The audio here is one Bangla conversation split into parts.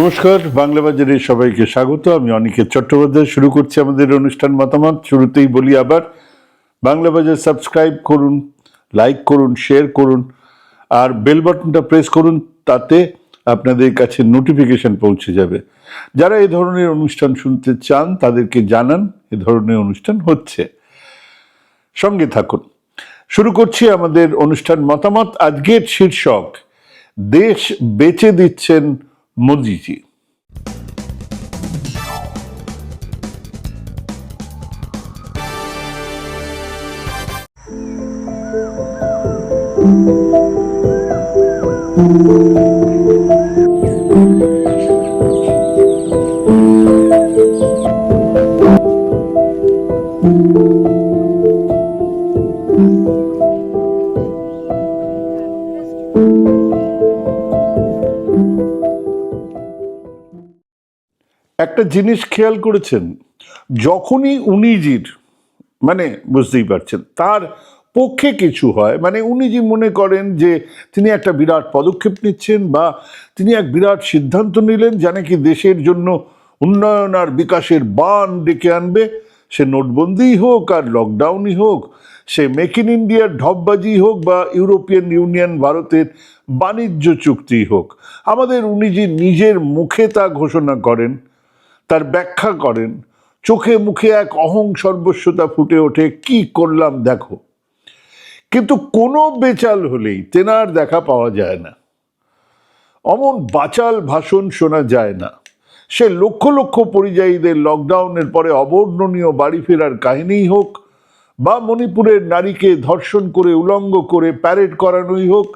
নমস্কার, বাংলা বাজারে সবাইকে স্বাগত। আমি অনিকেত চট্টোপাধ্যায়, শুরু করছি আমাদের অনুষ্ঠান মতামত। শুরুতেই বলি আবার, বাংলা বাজার সাবস্ক্রাইব করুন, লাইক করুন, শেয়ার করুন, আর বেল বাটনটা প্রেস করুন, তাতে আপনাদের কাছে নোটিফিকেশন পৌঁছে যাবে। যারা এই ধরনের অনুষ্ঠান শুনতে চান, তাদেরকে জানান, এ ধরনের অনুষ্ঠান হচ্ছে। সঙ্গে থাকুন। শুরু করছি আমাদের অনুষ্ঠান মতামত। আজকের শীর্ষক, দেশ বেচে দিচ্ছেন মোদিজি একটা জিনিস খেয়াল করেছেন, যখনই উনিজির মানে বুঝতেই পারছেন, তার পক্ষে কিছু হয় মানে উনি যে মনে করেন যে তিনি একটা বিরাট পদক্ষেপ নিচ্ছেন বা তিনি এক বিরাট সিদ্ধান্ত নিলেন যা নাকি দেশের জন্য উন্নয়ন আর বিকাশের বান ডেকে আনবে। সে নোটবন্দিই হোক আর লকডাউনই হোক, সে মেক ইন ইন্ডিয়ার ঢপবাজি হোক বা ইউরোপিয়ান ইউনিয়ন ভারতের বাণিজ্য চুক্তি হোক, আমাদের উনি যে নিজের মুখে তা ঘোষণা করেন। তার ব্যাখ্যা করেন, চোখে মুখে এক অহং সর্বস্বতা ফুটে ওঠে, কি করলাম দেখো। কিন্তু কোনো বেচাল হলেই তেনার দেখা পাওয়া যায় না। অমন বাচাল ভাষণ শোনা যায় না। সে লক্ষ লক্ষ পরিযায়ীদের লকডাউনের পরে অবর্ণনীয় বাড়ি ফেরার কাহিনীই হোক, বা মণিপুরের নারীকে ধর্ষণ করে উলঙ্গ করে প্যারেড করানোই হোক,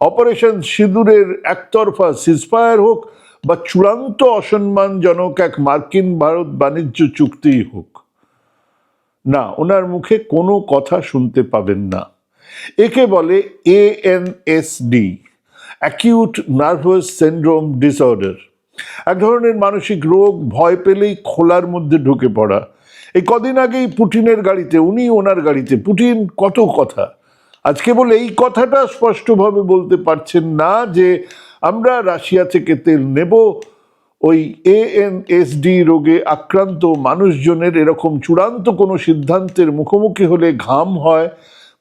অপারেশন সিঁদুরের একতরফা সিজফায়ার হোক বা চূড়ান্ত অসম্মানজনক এক মার্কিন ভারত বাণিজ্য চুক্তিই হোক। না, ওনার মুখে কোনো কথা শুনতে পাবেন না। একে বলে ANSD acute nervous syndrome disorder এক ধরনের মানসিক রোগ, ভয় পেলেই খোলার মধ্যে ঢুকে পড়া। এই কদিন আগেই পুটিনের গাড়িতে, উনি ওনার গাড়িতে, পুটিন কত কথা? আজকে বলে এই কথাটা স্পষ্টভাবে বলতে পারছেন না যে আমরা রাশিয়া থেকে তেল নেব। ওই এএনএসডি রোগে আক্রান্ত মানুষজনের এরকম চূড়ান্ত কোনো সিদ্ধান্তের মুখোমুখি হলে ঘাম হয়,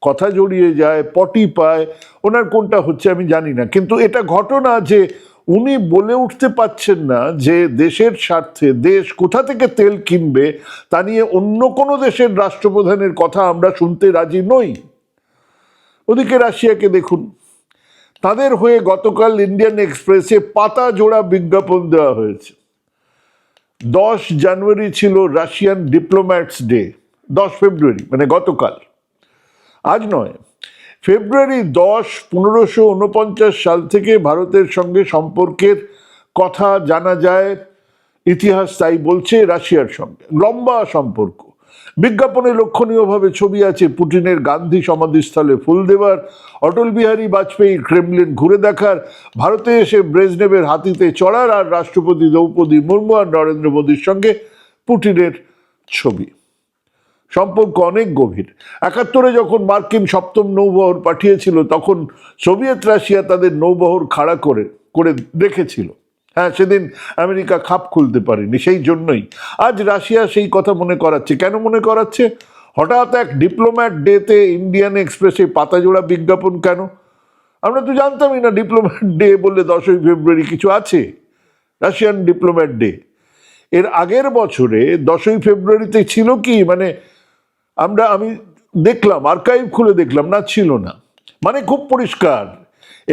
কথা জড়িয়ে যায়, পটি পায়, ওনার কোনটা হচ্ছে আমি জানি না। কিন্তু এটা ঘটনা যে উনি বলে উঠতে পাচ্ছেন না যে দেশের স্বার্থে দেশ কোথা থেকে তেল কিনবে, তা নিয়ে অন্য কোনো দেশের রাষ্ট্রপ্রধানের কথা আমরা শুনতে রাজি নই। ওদিকে রাশিয়াকে দেখুন। তাদের হয়ে গতকাল ইন্ডিয়ান এক্সপ্রেসে পাতা জোড়া বিজ্ঞাপন দেওয়া হয়েছে। দশ জানুয়ারি ছিল রাশিয়ান ডিপ্লোম্যাটস ডে, দশ ফেব্রুয়ারি মানে গতকাল। আজ নয়, ফেব্রুয়ারি দশ, পনেরোশো উনপঞ্চাশ সাল থেকে ভারতের সঙ্গে সম্পর্কের কথা জানা যায়। ইতিহাস তাই বলছে রাশিয়ার সঙ্গে, লম্বা সম্পর্ক। বিজ্ঞাপনে লক্ষণীয়ভাবে ছবি আছে পুটিনের গান্ধী সমাধিস্থলে ফুল দেওয়ার, অটল বিহারী বাজপেয়ী ক্রেমলিন ঘুরে দেখার, ভারতে এসে ব্রেজনেবের হাতিতে চড়ার আর রাষ্ট্রপতি দ্রৌপদী মুর্মু আর নরেন্দ্র মোদীর সঙ্গে পুটিনের ছবি। সম্পর্ক অনেক গভীর। একাত্তরে যখন মার্কিন সপ্তম নৌবহর পাঠিয়েছিল, তখন সোভিয়েত রাশিয়া তাদের নৌবহর খাড়া করে করে রেখেছিল হ্যাঁ সেদিন আমেরিকা খাপ খুলতে পারেনি, সেই জন্যই। আজ রাশিয়া সেই কথা মনে করাচ্ছে। কেন মনে করাচ্ছে? হঠাৎ এক ডিপ্লোম্যাট ডেতে ইন্ডিয়ান এক্সপ্রেসে পাতাজোড়া বিজ্ঞাপন কেন? আমরা তো জানতামই না ডিপ্লোম্যাট ডে বললে দশই ফেব্রুয়ারি কিছু আছে। Russian diplomat day. এর আগের বছরে দশই ফেব্রুয়ারিতে ছিল কি? মানে আমরা, আমি দেখলাম, আর্কাইভ খুলে দেখলাম, না ছিল না। মানে খুব পরিষ্কার।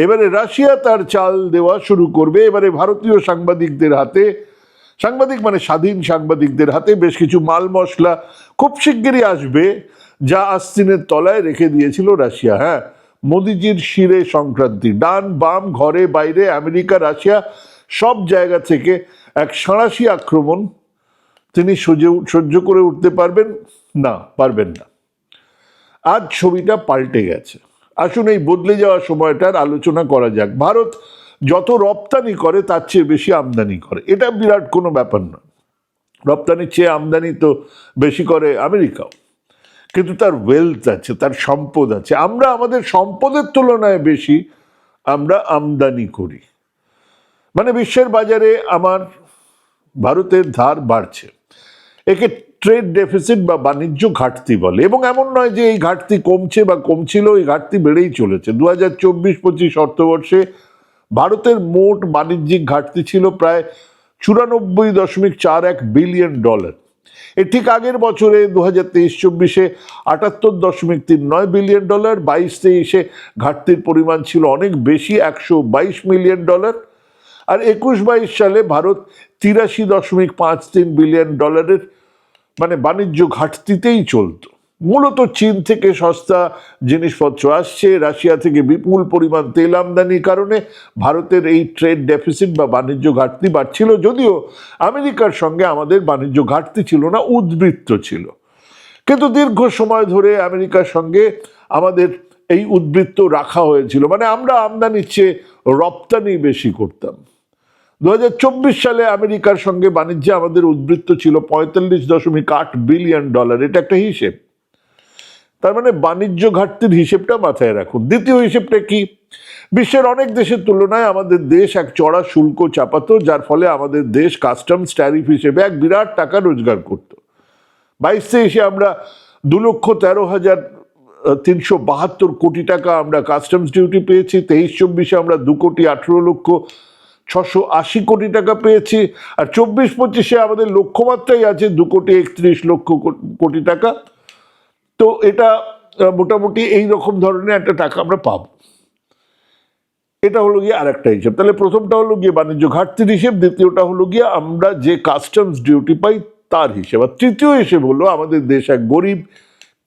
এবারে রাশিয়া তার চাল দেওয়া শুরু করবে। এবারে ভারতীয় সাংবাদিকদের হাতে, সাংবাদিক মানে স্বাধীন সাংবাদিকদের হাতে বেশ কিছু মাল মশলা খুব শিগগিরই আসবে, যা আস্তিনের তলায় রেখে দিয়েছিল রাশিয়া। হ্যাঁ মোদিজির শিরে সংক্রান্তি। ডান বাম ঘরে বাইরে আমেরিকা, রাশিয়া সব জায়গা থেকে এক সাঁড়াশি আক্রমণ। তিনি সহ্য সহ্য করে উঠতে পারবেন না পারবেন না। আজ ছবিটা পাল্টে গেছে। আসুন এই বদলে যাওয়া সময়টার আলোচনা করা যাক। ভারত যত রপ্তানি করে, তার চেয়ে বেশি আমদানি করে। এটা বিরাট কোনো ব্যাপার নয়। রপ্তানির চেয়ে আমদানি তো বেশি করে আমেরিকাও। কিন্তু তার ওয়েলথ আছে, তার সম্পদ আছে। আমরা আমাদের সম্পদের তুলনায় বেশি আমরা আমদানি করি। মানে বিশ্বের বাজারে আমার ভারতের ধার বাড়ছে। একে ট্রেড ডেফিসিট বা বাণিজ্য ঘাটতি বলে। এবং এমন নয় যে এই ঘাটতি কমছে বা কমছিল, এই ঘাটতি বেড়েই চলেছে। দু হাজার চব্বিশ পঁচিশ অর্থবর্ষে ভারতের মোট বাণিজ্যিক ঘাটতি ছিল প্রায় চুরানব্বই দশমিক চার এক বিলিয়ন ডলার। এর ঠিক আগের বছরে দু হাজার তেইশ চব্বিশে আটাত্তর দশমিক তিন নয় বিলিয়ন ডলার, বাইশ তেইশে ঘাটতির পরিমাণ ছিল অনেক বেশি, একশো বাইশ মিলিয়ন ডলার। আর একুশ বাইশ সালে ভারত তিরাশি দশমিক পাঁচ তিন বিলিয়ন ডলারের মানে বাণিজ্য ঘাটতিতেই চলতো। মূলত চীন থেকে সস্তা জিনিসপত্র আসছে, রাশিয়া থেকে বিপুল পরিমাণ তেল আমদানির কারণে ভারতের এই ট্রেড ডেফিসিট বা বাণিজ্য ঘাটতি বাড়ছিল যদিও আমেরিকার সঙ্গে আমাদের বাণিজ্য ঘাটতি ছিল না, উদ্বৃত্ত ছিল। কিন্তু দীর্ঘ সময় ধরে আমেরিকার সঙ্গে আমাদের এই উদ্বৃত্ত রাখা হয়েছিল। মানে আমরা আমদানির চেয়ে রপ্তানি বেশি করতাম। দু হাজার চব্বিশ সালে আমেরিকার সঙ্গে বাণিজ্যে আমাদের উদ্বৃত্ত ছিল পঁয়তাল্লিশ দশমিক আট বিলিয়ন ডলার। এটা একটা হিসেব। তার মানে বাণিজ্য ঘাটতির হিসেবটা মাথায় রাখুন। দ্বিতীয় হিসেবটা কি? বিশ্বের অনেক দেশের তুলনায় আমাদের দেশ এক চড়া শুল্ক চাপাতো, যার ফলে আমাদের দেশ কাস্টমস ট্যারিফ হিসেবে এক বিরাট টাকা রোজগার করত। বাইশ তেইশে আমরা দু লক্ষ তেরো হাজার তিনশো বাহাত্তর কোটি টাকা আমরা কাস্টমস ডিউটি পেয়েছি। তেইশ চব্বিশে আমরা দু কোটি আঠেরো লক্ষ ছশো আশি কোটি টাকা পেয়েছি, আর চব্বিশ পঁচিশে আমাদের লক্ষ্যমাত্রাই আছে দু কোটি একত্রিশ লক্ষ কোটি টাকা। তো এটা মোটামুটি এই রকম ধরনের একটা টাকা আমরা পাব। এটা হলো গিয়ে আরেকটা হিসেব। তাহলে প্রথমটা হলো গিয়ে বাণিজ্য ঘাটতির হিসেব, দ্বিতীয়টা হলো গিয়ে আমরা যে কাস্টমস ডিউটি পাই তার হিসেব। আর তৃতীয় হিসেব হলো আমাদের দেশ এক গরিব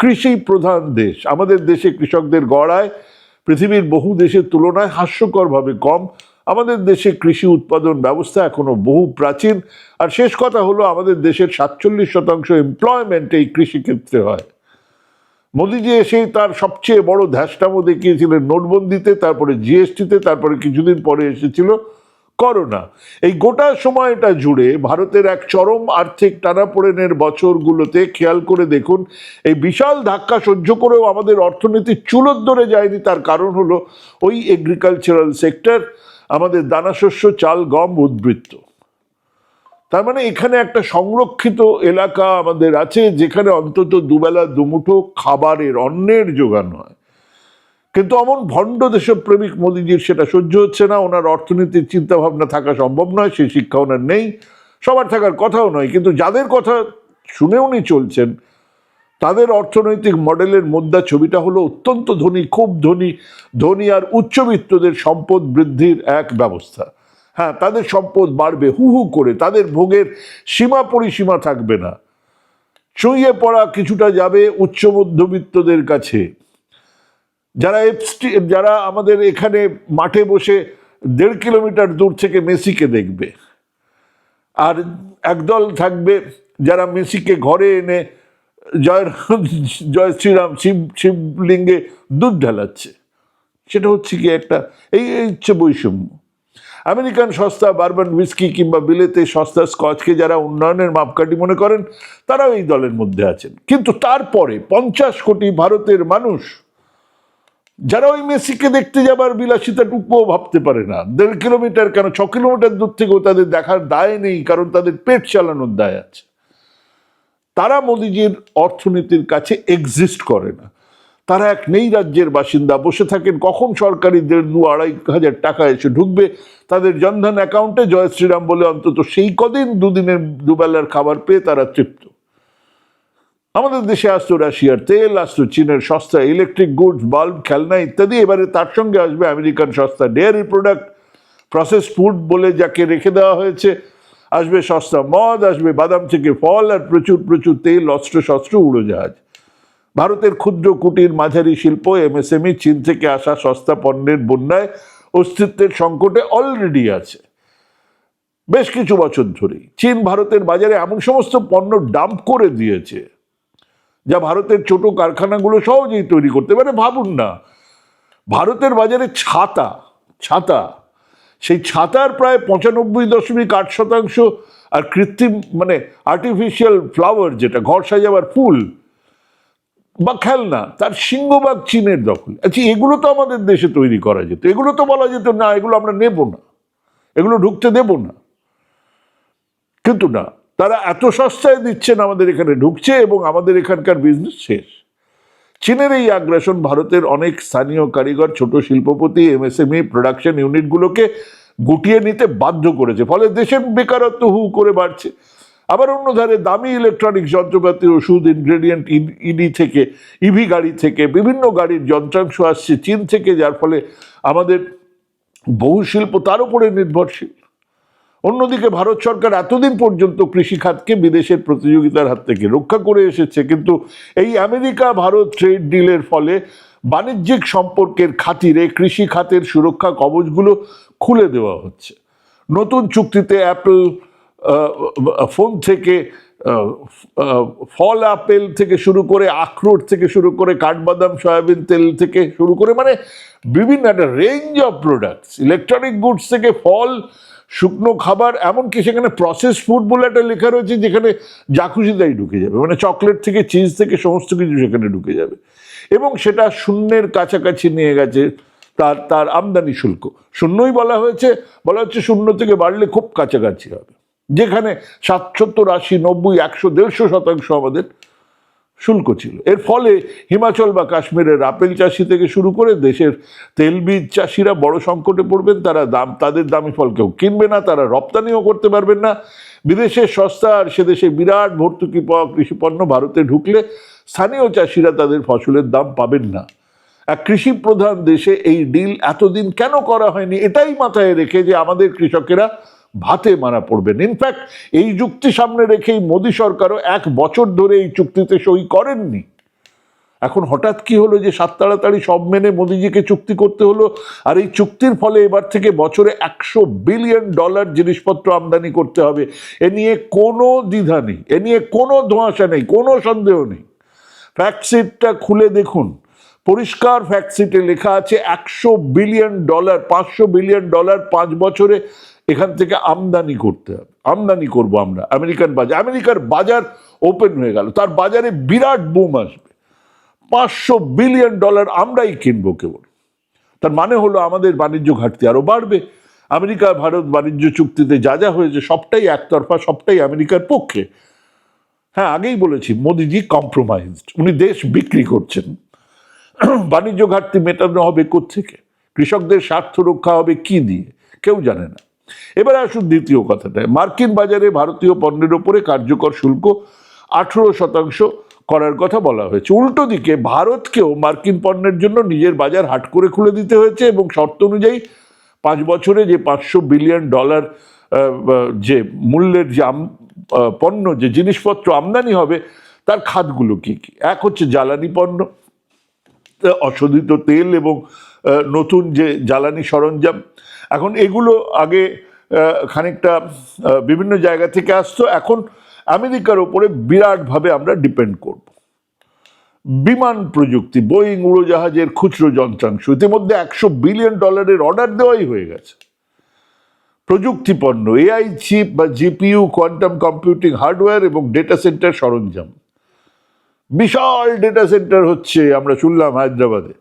কৃষি প্রধান দেশ। আমাদের দেশে কৃষকদের গড়ায় পৃথিবীর বহু দেশের তুলনায় হাস্যকরভাবে কম। আমাদের দেশে কৃষি উৎপাদন ব্যবস্থা এখনও বহু প্রাচীন। আর শেষ কথা হলো, আমাদের দেশের সাতচল্লিশ শতাংশ এমপ্লয়মেন্ট এই কৃষিক্ষেত্রে হয়। মোদিজি এসেই তার সবচেয়ে বড় ধ্যাসটামো দেখিয়েছিলেন নোটবন্দিতে, তারপরে জিএসটিতে, তারপরে কিছুদিন পরে এসেছিল করোনা। এই গোটা সময়টা জুড়ে ভারতের এক চরম আর্থিক টানাপোড়েনের বছরগুলোতে খেয়াল করে দেখুন, এই বিশাল ধাক্কা সহ্য করেও আমাদের অর্থনীতি চুলোর ধরে যায়নি। তার কারণ হলো ওই এগ্রিকালচারাল সেক্টর আমাদের দানাশস্য, চাল, গম উদ্বৃত্ত। তার মানে এখানে একটা সংরক্ষিত এলাকা আমাদের আছে, যেখানে অন্তত দুবেলা, দুমুঠো খাবারের অন্নের যোগান হয়। কিন্তু অমন ভণ্ড দেশপ্রেমিক মোদীজির সেটা সহ্য হচ্ছে না, ওনার অর্থনীতির চিন্তা ভাবনা থাকা সম্ভব নয়, সেই শিক্ষা ওনার নেই, সবার থাকার কথাও নয়, কিন্তু যাদের কথা শুনে উনি চলছেন তাদের অর্থনৈতিক মডেলের মধ্যে ছবিটা হলো অত্যন্ত ধনী, খুব ধনী ধনী আর উচ্চবিত্তদের সম্পদ বৃদ্ধির এক ব্যবস্থা। হ্যাঁ তাদের সম্পদ বাড়বে, হু হু করে, তাদের ভোগের সীমা পরিসীমা থাকবে না। চুইয়ে পড়া কিছুটা যাবে উচ্চ মধ্যবিত্তদের কাছে। যারা এফস্টি, যারা আমাদের এখানে মাঠে বসে দেড় কিলোমিটার দূর থেকে মেসিকে দেখবে। আর একদল থাকবে যারা মেসিকে ঘরে এনে জয় জয় শ্রীরাম, শিব, শিবলিঙ্গে দুধ ঢালাচ্ছে। সেটা হচ্ছে কি একটা, এই হচ্ছে বৈষম্য। আমেরিকান সস্তা বারবান উইস্কি কিংবা বিলেতে সস্তা স্কচকে যারা উন্নয়নের মাপকাঠি মনে করেন, তারাও এই দলের মধ্যে আছেন। কিন্তু তারপরে পঞ্চাশ কোটি ভারতের মানুষ, যারা ওই মেসিকে দেখতে যাবার বিলাসিতাটুকুও ভাবতে পারে না। দেড় কিলোমিটার কেন, ছ কিলোমিটার দূর থেকেও তাদের দেখার দায় নেই, কারণ তাদের পেট চালানোর দায় আছে। তারা মোদিজির অর্থনীতির কাছে এক্সিস্ট করে না। তারা এক নেই রাজ্যের বাসিন্দা, বসে থাকেন। কখন সরকারি দেড় দু আড়াই হাজার টাকা এসে ঢুকবে? তাদের জনধন অ্যাকাউন্টে জয় শ্রীরাম বলে অন্তত সেই কদিন দুদিনের দুবেলার খাবার পেয়ে তারা তৃপ্ত। আমাদের দেশে আসতো রাশিয়ার তেল, আসতো চীনের সস্তা ইলেকট্রিক গুডস বাল্ব খেলনা ইত্যাদি। এবারে তার সঙ্গে আসবে আমেরিকান সস্তা ডেয়ারি প্রোডাক্ট প্রসেস ফুড বলে যাকে রেখে দেওয়া হয়েছে। আসবে সস্তা মদ, আসবে বাদাম থেকে ফল আর প্রচুর প্রচুর তেল, অস্ত্র শস্ত্র উড়োজাহাজ। ভারতের ক্ষুদ্র কুটির মাঝারি শিল্প, এমএসএমই চীন থেকে আসা সস্তা পণ্যের বন্যায় অস্তিত্বের সংকটে অলরেডি আছে। বেশ কিছু বছর ধরেই চীন ভারতের বাজারে এমন সমস্ত পণ্য ডাম্প করে দিয়েছে, যা ভারতের ছোট কারখানাগুলো সহজেই তৈরি করতে পারে। ভাবুন না, ভারতের বাজারে ছাতা ছাতা সেই ছাতার প্রায় পঁচানব্বই দশমিক আট শতাংশ আর কৃত্রিম মানে আর্টিফিশিয়াল ফ্লাওয়ার যেটা, ঘর সাজাবার ফুল বা খেলনা, তার সিংহভাগ চীনের দখল। আচ্ছা এগুলো তো আমাদের দেশে তৈরি করা যেত। এগুলো তো বলা যেত, না, এগুলো আমরা নেব না। এগুলো ঢুকতে দেব না। কিন্তু না, তারা এত সস্তায় দিচ্ছেন আমাদের এখানে ঢুকছে এবং আমাদের এখানকার বিজনেস শেষ। চীনের এই আগ্রাসন ভারতের অনেক স্থানীয় কারিগর, ছোট শিল্পপতি এমএসএমই প্রোডাকশন ইউনিটগুলোকে গুটিয়ে নিতে বাধ্য করেছে। ফলে দেশের বেকারত্ব হু করে বাড়ছে। আবার অন্য ধারে দামি ইলেকট্রনিক যন্ত্রপাতি ওষুধ ইনগ্রেডিয়েন্ট ইডি থেকে ইভি গাড়ি থেকে, বিভিন্ন গাড়ির যন্ত্রাংশ আসছে চীন থেকে, যার ফলে আমাদের বহু শিল্প তার উপরে নির্ভরশীল। অন্যদিকে ভারত সরকার এতদিন পর্যন্ত কৃষিখাতকে বিদেশের প্রতিযোগিতার হাত থেকে রক্ষা করে এসেছে, কিন্তু এই আমেরিকা ভারত ট্রেড ডিলের ফলে বাণিজ্যিক সম্পর্কের খাতিরে কৃষি খাতের সুরক্ষা কবচগুলো খুলে দেওয়া হচ্ছে। নতুন চুক্তিতে অ্যাপল ফোন থেকে ফল আপেল থেকে শুরু করে আখরোট থেকে শুরু করে কাঠবাদাম, সয়াবিন তেল থেকে শুরু করে মানে বিভিন্ন একটা range of products electronic goods থেকে ফল শুকনো খাবার, এমনকি সেখানে প্রসেস ফুড বলে একটা লেখা রয়েছে, যেখানে যা ঢুকে যাবে। মানে চকলেট থেকে চিজ থেকে সমস্ত কিছু সেখানে ঢুকে যাবে। এবং সেটা শূন্যের কাছাকাছি নিয়ে গেছে তার তার আমদানি শুল্ক। শূন্যই বলা হয়েছে, বলা হচ্ছে শূন্য থেকে বাড়লে খুব কাছাকাছি হবে। যেখানে সাতসত্তর আশি, নব্বই, একশো, দেড়শো শতাংশ আমাদের শুল্ক ছিল। এর ফলে হিমাচল বা কাশ্মীরের আপেল চাষি থেকে শুরু করে দেশের তেলবীজ চাষিরা বড় সংকটে পড়বেন, তারা দাম, তাদের দামি ফল কেউ কিনবে না, তারা রপ্তানিও করতে পারবেন না। বিদেশের সস্তা আর সে দেশে বিরাট ভর্তুকি পাওয়া কৃষিপণ্য ভারতে ঢুকলে স্থানীয় চাষিরা তাদের ফসলের দাম পাবেন না। এক কৃষি প্রধান দেশে এই ডিল এতদিন কেন করা হয়নি, এটাই মাথায় রেখে যে আমাদের কৃষকেরা ভাতে মারা পড়বেন। ইনফ্যাক্ট এই যুক্তি সামনে রেখেই মোদী সরকারও এক বছর ধরে এই চুক্তিতে সই করেননি। এখন হঠাৎ কি হলো যে সাত তাড়াতাড়ি সব মেনে মোদিজিকে চুক্তি করতে হলো? আর এই চুক্তির ফলে এবার থেকে বছরে একশো বিলিয়ন ডলার জিনিসপত্র আমদানি করতে হবে। এ নিয়ে কোনো দ্বিধা নেই। এ নিয়ে কোনো ধোঁয়াশা নেই। কোনো সন্দেহ নেই। ফ্যাক্টশিটটা খুলে দেখুন। পরিষ্কার ফ্যাক্টশিটে লেখা আছে, একশো বিলিয়ন ডলার, পাঁচশো বিলিয়ন ডলার পাঁচ বছরে এখান থেকে আমদানি করতে হবে। আমদানি করব আমরা। আমেরিকান বাজার। আমেরিকার বাজার ওপেন হয়ে গেল। তার বাজারে বিরাট বুম আসবে। পাঁচশো বিলিয়ন ডলার আমরাই কিনবো কেবল। তার মানে হলো আমাদের বাণিজ্য ঘাটতি আরও বাড়বে। আমেরিকা, ভারত বাণিজ্য চুক্তিতে যা যা হয়েছে সবটাই একতরফা, সবটাই আমেরিকার পক্ষে। হ্যাঁ আগেই বলেছি, মোদিজি কম্প্রোমাইজড উনি দেশ বিক্রি করছেন। বাণিজ্য ঘাটতি মেটানো হবে থেকে কৃষকদের স্বার্থ রক্ষা হবে কি দিয়ে? কেউ জানে না। এবার আসুন দ্বিতীয় কথাটায় মার্কিন বাজারে ভারতীয় পণ্যের ওপরে কার্যকর শুল্ক আঠেরো শতাংশ করার কথা বলা হয়েছে। উল্টো দিকে ভারতকেও মার্কিন পণ্যের জন্য নিজের বাজার হাট করে খুলে দিতে হয়েছে এবং শর্ত অনুযায়ী পাঁচ বছরে যে পাঁচশো বিলিয়ন ডলার যে মূল্যের যে পণ্য, যে জিনিসপত্র আমদানি হবে, তার খাতগুলো কি কি? এক হচ্ছে জ্বালানি পণ্য, অশোধিত তেল এবং নতুন যে জ্বালানি সরঞ্জাম এখন এগুলো আগে খানিকটা বিভিন্ন জায়গা থেকে আসতো। এখন আমেরিকার ওপরে বিরাটভাবে আমরা ডিপেন্ড করব। বিমান প্রযুক্তি, বোয়িং উড়োজাহাজের খুচরো যন্ত্রাংশ, ইতিমধ্যে একশো বিলিয়ন ডলারের অর্ডার দেওয়াই হয়ে গেছে। প্রযুক্তি পণ্য এআই চিপ বা জিপিইউ কোয়ান্টাম কম্পিউটিং হার্ডওয়্যার এবং ডেটা সেন্টার সরঞ্জাম। বিশাল ডেটা সেন্টার হচ্ছে, আমরা শুনলাম হায়দ্রাবাদে।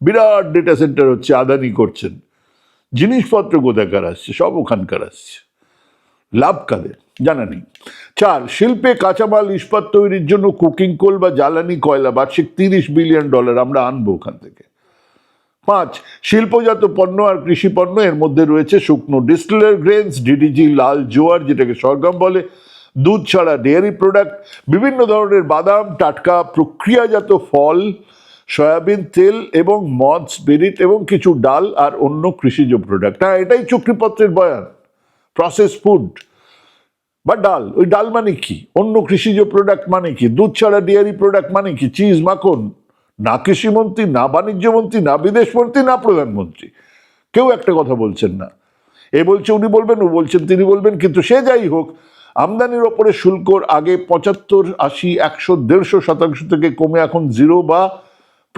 বিরাট ডেটা সেন্টার হচ্ছে, আদানি করছেন। জিনিসপত্র কোথাকার আসছে, সব ওখানকার আসছে। লাভ কাদের? জানা নেই। চার, শিল্পে কাঁচামাল, ইস্পাত তৈরির জন্য কুকিং কোল বা জ্বালানি কয়লা, বার্ষিক তিরিশ বিলিয়ন ডলার আমরা আনব ওখান থেকে। পাঁচ, শিল্পজাত পণ্য আর কৃষি পণ্য, এর মধ্যে রয়েছে শুকনো ডিস্টিলার গ্রেনস, ডিডিজি লাল জোয়ার, যেটাকে সরগম বলে দুধ ছাড়া ডেয়ারি প্রোডাক্ট, বিভিন্ন ধরনের বাদাম, টাটকা, প্রক্রিয়াজাত ফল সয়াবিন তেল এবং মদ স্পিরিট এবং কিছু ডাল আর অন্য কৃষিজ প্রোডাক্ট হ্যাঁ এটাই চুক্তিপত্রের বয়ান। প্রসেস ফুড বা ডাল, ওই ডাল মানে কি? অন্য কৃষিজ প্রোডাক্ট মানে কি? দুধ ছাড়া ডেয়ারি প্রোডাক্ট মানে কি? চিজ মাখন? না কৃষিমন্ত্রী, না বাণিজ্যমন্ত্রী, না বিদেশমন্ত্রী, না প্রধানমন্ত্রী। কেউ একটা কথা বলছেন না। এ বলছে, উনি বলবেন, ও বলছেন, তিনি বলবেন, কিন্তু সে যাই হোক, আমদানির ওপরে শুল্কর আগে পঁচাত্তর, আশি, একশো, দেড়শো শতাংশ থেকে কমে এখন জিরো বা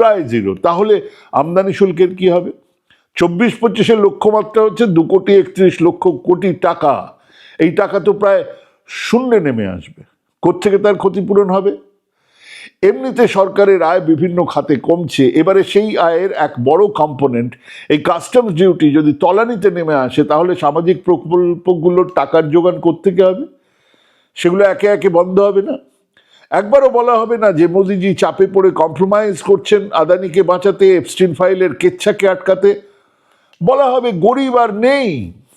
প্রায় জিরো তাহলে আমদানি শুল্কের কি হবে? চব্বিশ পঁচিশের লক্ষ্যমাত্রা হচ্ছে দু কোটি একত্রিশ লক্ষ কোটি টাকা। এই টাকা তো প্রায় শূন্যে নেমে আসবে। কোত্থেকে তার ক্ষতিপূরণ হবে? এমনিতে সরকারের আয় বিভিন্ন খাতে কমছে। এবারে সেই আয়ের এক বড় কম্পোনেন্ট এই কাস্টমস ডিউটি যদি তলানিতে নেমে আসে, তাহলে সামাজিক প্রকল্পগুলোর টাকার যোগান কোত্থেকে হবে? সেগুলো একে একে বন্ধ হবে না? একবারও বলা হবে না যে মোদিজি চাপে পড়ে কম্প্রোমাইজ করছেন আদানিকে বাঁচাতে এপস্টিন ফাইলের কেচ্ছাকে আটকাতে। বলা হবে গরিব আর নেই।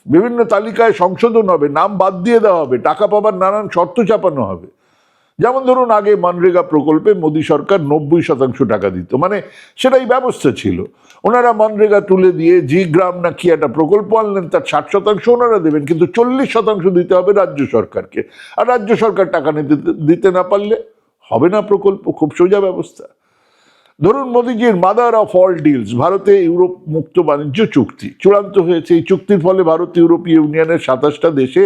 বিভিন্ন তালিকায় সংশোধন হবে, নাম বাদ দিয়ে দেওয়া হবে, টাকা পাবার নানান শর্ত চাপানো হবে। যেমন ধরুন আগে মনরেগা প্রকল্পে মোদী সরকার নব্বই শতাংশ টাকা দিত মানে সেটাই ব্যবস্থা ছিল। ওনারা মনরেগা তুলে দিয়ে জি গ্রাম না কি একটা প্রকল্প আনলেন, তার ষাট শতাংশ ওনারা দেবেন, কিন্তু চল্লিশ শতাংশ দিতে হবে রাজ্য সরকারকে। আর রাজ্য সরকার টাকা নিতে দিতে না পারলে হবে না প্রকল্প, খুব সোজা ব্যবস্থা। ধরুন মোদীজির মাদার অফ অল ডিলস, ভারতে ইউরোপ মুক্ত বাণিজ্য চুক্তি। চূড়ান্ত হয়েছে এই চুক্তির ফলে ভারত ইউরোপীয় ইউনিয়নের সাতাশটা দেশে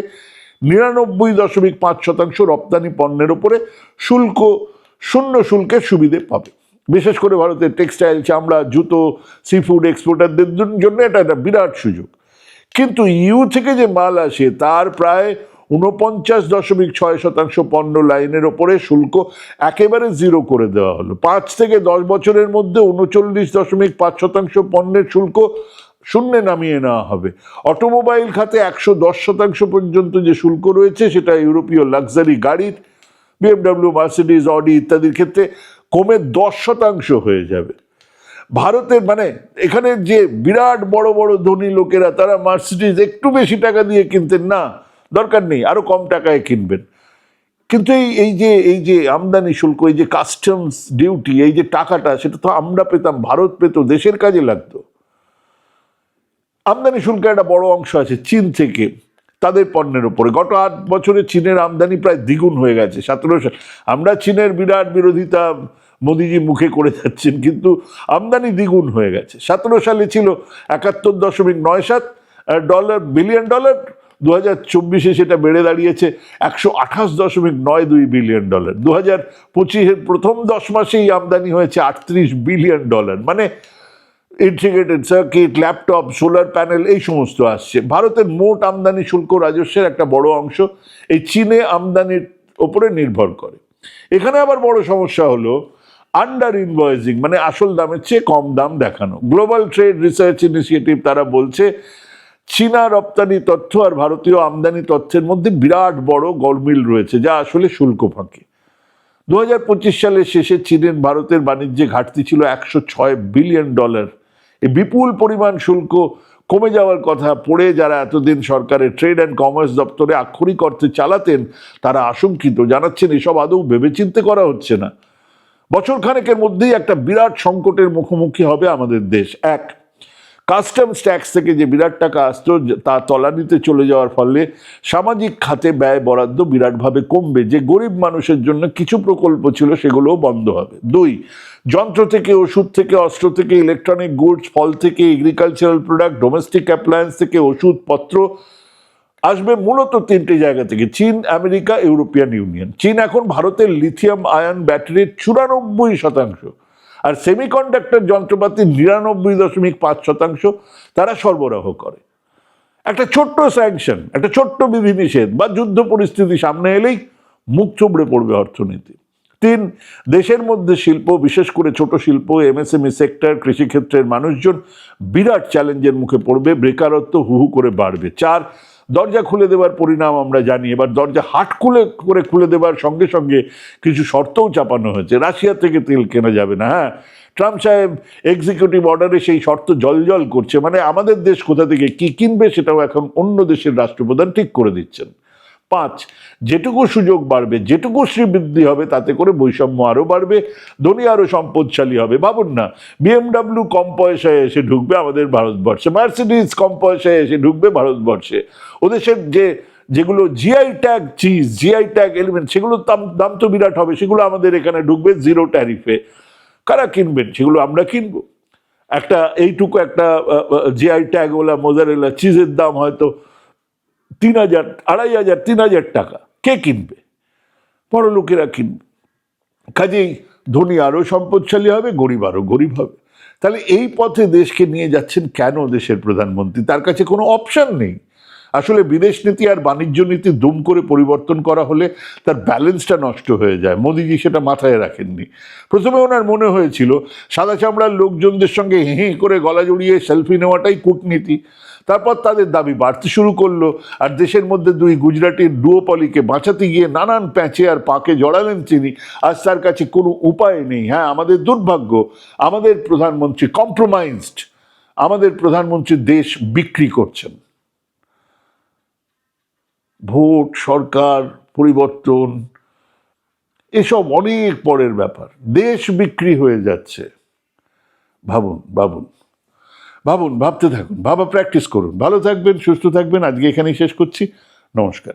নিরানব্বই দশমিক পাঁচ শতাংশ রপ্তানি পণ্যের ওপরে শুল্ক, শূন্য শুল্কের সুবিধে পাবে। বিশেষ করে ভারতের টেক্সটাইল, চামড়া, জুতো সি ফুড এক্সপোর্টারদের জন্য এটা একটা বিরাট সুযোগ। কিন্তু ইউ থেকে যে মাল আসে, তার প্রায় উনপঞ্চাশ দশমিক ছয় শতাংশ পণ্য লাইনের ওপরে শুল্ক একেবারে জিরো করে দেওয়া হলো। পাঁচ থেকে দশ বছরের মধ্যে উনচল্লিশ দশমিক পাঁচ শতাংশ পণ্যের শুল্ক শূন্যে নামিয়ে নেওয়া হবে। অটোমোবাইল খাতে একশো দশ শতাংশ পর্যন্ত যে শুল্ক রয়েছে, সেটা ইউরোপীয় লাক্সারি গাড়ির, বিএমডাব্লিউ, মার্সিডিজ, অডি ইত্যাদির ক্ষেত্রে কমে দশ শতাংশ হয়ে যাবে। ভারতের মানে এখানে যে বিরাট বড় বড় ধনী লোকেরা, তারা মার্সিডিজ একটু বেশি টাকা দিয়ে কিনতেন, না, দরকার নেই আরও কম টাকায় কিনবেন। কিন্তু এই এই যে এই যে আমদানি শুল্ক, এই যে কাস্টমস ডিউটি এই যে টাকাটা, সেটা তো আমরা পেতাম, ভারত পেত, দেশের কাজে লাগতো। আমদানি শুল্কের একটা বড় অংশ আছে চীন থেকে, তাদের পণ্যের উপরে। গত আট বছরে চীনের আমদানি প্রায় দ্বিগুণ হয়ে গেছে সতেরো আমরা চীনের বিরাট বিরোধিতা মোদিজি মুখে করে যাচ্ছেন, কিন্তু আমদানি দ্বিগুণ হয়ে গেছে। সতেরো সালে ছিল একাত্তর দশমিক নয় সাত ডলার, বিলিয়ন ডলার। দু হাজার চব্বিশে সেটা বেড়ে দাঁড়িয়েছে একশো আঠাশ দশমিক নয় দুই বিলিয়ন ডলার। দু হাজার পঁচিশের প্রথম দশ মাসেই আমদানি হয়েছে আটত্রিশ বিলিয়ন ডলার। মানে integrated circuit, laptop, solar panel, এই সমস্ত আসছে। ভারতের মোট আমদানি শুল্ক রাজস্বের একটা বড় অংশ এই চীনে আমদানির ওপরে নির্ভর করে। এখানে আবার বড় সমস্যা হলো আন্ডার ইনভয়েসিং মানে আসল দামের চেয়ে কম দাম দেখানো। গ্লোবাল ট্রেড রিসার্চ ইনিশিয়েটিভ তারা বলছে, চীনা রপ্তানি তথ্য আর ভারতীয় আমদানি তথ্যের মধ্যে বিরাট বড় গরমিল রয়েছে, যা আসলে শুল্ক ফাঁকি। দু সালের শেষে চীনের ভারতের বাণিজ্যে ঘাটতি ছিল একশো ছয় বিলিয়ন ডলার এই বিপুল পরিমাণ শুল্ক কমে যাওয়ার কথা পড়ে যারা এতদিন সরকারের ট্রেড অ্যান্ড কমার্স দপ্তরে আক্ষরিক অর্থে চালাতেন, তারা আশঙ্কিত। জানাচ্ছেন এসব আদৌ ভেবেচিন্তে করা হচ্ছে না। বছর খানেকের মধ্যেই একটা বিরাট সংকটের মুখোমুখি হবে আমাদের দেশ। এক কাস্টমস ট্যাক্স থেকে যে বিরাট টাকা আসতো তা তলানিতে চলে যাওয়ার ফলে সামাজিক খাতে ব্যয় বরাদ্দ বিরাটভাবে কমবে। যে গরিব মানুষের জন্য কিছু প্রকল্প ছিল, সেগুলোও বন্ধ হবে। দুই, যন্ত্র থেকে, ওষুধ থেকে, অস্ত্র থেকে ইলেকট্রনিক গুডস ফল থেকে এগ্রিকালচারাল প্রোডাক্ট ডোমেস্টিক অ্যাপ্লায়েন্স থেকে ওষুধপত্র আসবে মূলত তিনটে জায়গা থেকে। চীন, আমেরিকা, ইউরোপিয়ান ইউনিয়ন। চীন এখন ভারতের লিথিয়াম আয়ন ব্যাটারির চুরানব্বই শতাংশ। আর সেমিকন্ডাক্টর যন্ত্রপাতি নিরানব্বই দশমিক পাঁচ শতাংশ তারা সরবরাহ করে। একটা ছোট্ট স্যাংশন একটা ছোট্ট বিধিনিষেধ বা যুদ্ধ পরিস্থিতি সামনে এলেই মুখ চুবড়ে পড়বে অর্থনীতি। তিন, দেশের মধ্যে শিল্প, বিশেষ করে ছোট শিল্প এমএসএমই সেক্টর কৃষিক্ষেত্রের মানুষজন বিরাট চ্যালেঞ্জের মুখে পড়বে, বেকারত্ব হু হু করে বাড়বে। চার দরজা খুলে দেবার পরিণাম আমরা জানি। এবার দরজা হাট খুলে করে খুলে দেবার সঙ্গে সঙ্গে কিছু শর্তও চাপানো হয়েছে। রাশিয়া থেকে তেল কেনা যাবে না হ্যাঁ? ট্রাম্প সাহেব এক্সিকিউটিভ অর্ডারে সেই শর্ত জলজল করছে। মানে আমাদের দেশ কোথা থেকে কী কিনবে সেটাও এখন অন্য দেশের রাষ্ট্রপ্রধান ঠিক করে দিচ্ছেন। পাঁচ, যেটুকু সুযোগ বাড়বে, যেটুকু শ্রীবৃদ্ধি হবে, তাতে করে বৈষম্য আরও বাড়বে, ধনী আরও সম্পদশালী হবে। ভাবুন না বিএমডাব্লিউ কম পয়সায় এসে ঢুকবে আমাদের ভারতবর্ষে মার্সিডিজ কম পয়সায় এসে ঢুকবে ভারতবর্ষে। ওদেশের যে যেগুলো GI tag cheese GI tag element সেগুলোর দাম দাম তো বিরাট হবে, সেগুলো আমাদের এখানে ঢুকবে জিরো ট্যারিফে কারা কিনবেন? সেগুলো আমরা কিনবো। একটা এইটুকু একটা জিআই ট্যাগ ওলা মোজারেলা চিজের দাম হয়তো তিন হাজার, আড়াই হাজার, তিন হাজার টাকা। কে কিনবে? বড় লোকেরা কিনবে। কাজেই ধনী আরও সম্পদশালী হবে, গরিব আরও গরিব হবে। তাহলে এই পথে দেশকে নিয়ে যাচ্ছেন কেন দেশের প্রধানমন্ত্রী? তার কাছে কোনো অপশন নেই। আসলে বিদেশ নীতি আর বাণিজ্য নীতি দুম করে পরিবর্তন করা হলে তার ব্যালেন্সটা নষ্ট হয়ে যায়। মোদিজি সেটা মাথায় রাখেননি। প্রথমে ওনার মনে হয়েছিল, সাদা চামড়ার লোকজনদের সঙ্গে হেঁ করে গলা জড়িয়ে সেলফি নেওয়াটাই কূটনীতি। তারপর তাদের দাবি বাড়তে শুরু করল। আর দেশের মধ্যে দুই গুজরাটির ডুয়োপলিকে বাঁচাতে গিয়ে নানান প্যাঁচে আর পাকে জড়ালেন তিনি। আজ তার কাছে কোনো উপায় নেই। হ্যাঁ আমাদের দুর্ভাগ্য, আমাদের প্রধানমন্ত্রী কম্প্রোমাইজড আমাদের প্রধানমন্ত্রী দেশ বিক্রি করছেন। ভোট, সরকার, পরিবর্তন, এসব অনেক পরের ব্যাপার। দেশ বিক্রি হয়ে যাচ্ছে। ভাবুন ভাবুন। ভাবুন, ভাবতে থাকুন, ভাবা প্র্যাকটিস করুন। ভালো থাকবেন, সুস্থ থাকবেন, আজকে এখানেই শেষ করছি। নমস্কার।